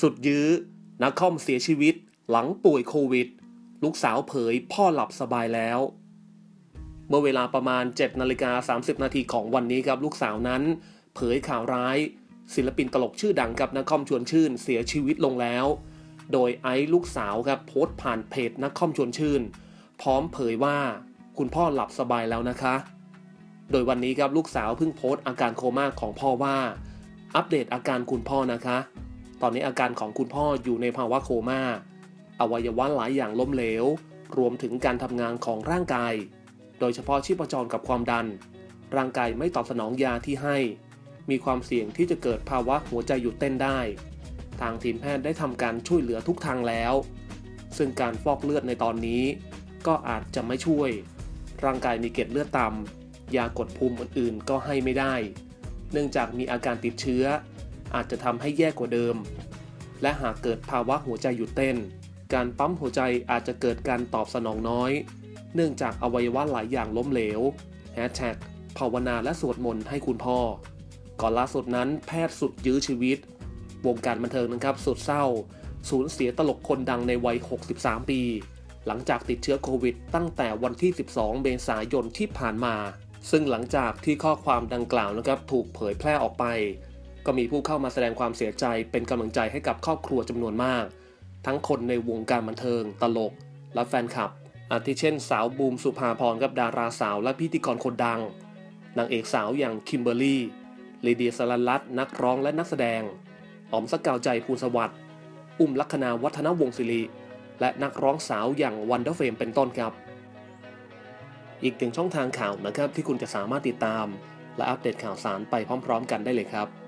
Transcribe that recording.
สุดยื้อ นักคอมเสียชีวิต หลังป่วยโควิด ลูกสาวเผยพ่อหลับสบายแล้ว เมื่อเวลาประมาณ 7นาฬิกา30 นาทีของวันนี้ครับลูกสาวนั้น เผยข่าวร้าย ศิลปินตลกชื่อดังกับนักคอมชวนชื่นเสียชีวิตลงแล้ว โดยไอซ์ลูกสาวครับโพสต์ผ่านเพจนักคอมชวนชื่น พร้อมเผยว่าคุณพ่อหลับสบายแล้วนะคะ โดยวันนี้ครับลูกสาวเพิ่งโพสต์อาการโคม่าของพ่อว่า อัปเดตอาการคุณพ่อนะคะ ตอนนี้อาการของคุณพ่ออยู่ในภาวะโคม่า อวัยวะหลายอย่างล้มเหลว รวมถึงการทำงานของร่างกาย โดยเฉพาะชีพจรกับความดัน ร่างกายไม่ตอบสนองยาที่ให้ มีความเสี่ยงที่จะเกิดภาวะหัวใจหยุดเต้นได้ ทางทีมแพทย์ได้ทำการช่วยเหลือทุกทางแล้ว ซึ่งการฟอกเลือดในตอนนี้ ก็อาจจะไม่ช่วย ร่างกายมีเกล็ดเลือดต่ำยากดภูมิอื่นๆ ก็ให้ไม่ได้ เนื่องจากมีอาการติดเชื้อ อาจจะทำให้แย่กว่าเดิม และหากเกิดภาวะหัวใจหยุดเต้น การปั๊มหัวใจอาจจะเกิดการตอบสนองน้อย เนื่องจากอวัยวะหลายอย่างล้มเหลวแฮชแท็กภาวนาและสวดมนต์ให้คุณพ่อ ก่อนล่าสุดนั้นแพทย์สุดยื้อชีวิต วงการบันเทิงนะครับสุดเศร้า สูญเสียตลกคนดังในวัย 63 ปี หลังจากติดเชื้อโควิด ตั้งแต่วันที่ 12 เมษายนที่ผ่านมา ซึ่งหลังจากที่ข้อความดังกล่าวนะครับถูกเผยแพร่ออกไป ก็มีผู้เข้ามาแสดงความเสียใจเป็นกำลังใจให้กับครอบครัวจำนวนมาก ทั้งคนในวงการบันเทิง ตลก และแฟนคลับ อาทิเช่น สาวบูมสุภาพรกับดาราสาวและพิธีกรคนดัง นางเอกสาวอย่างคิมเบอร์รี่ลีเดียสลันลัตนักร้องและนักแสดงอ๋อมสกาวใจภูลสวัสดิ์อุ้มลัคนาวัฒนวงศิริและนักร้องสาวอย่างวันเดอร์เฟมเป็นต้นครับ อีกหนึ่งช่องทางข่าวนะครับที่คุณจะสามารถติดตาม และอัปเดตข่าวสารไปพร้อม ๆ กันได้เลยครับ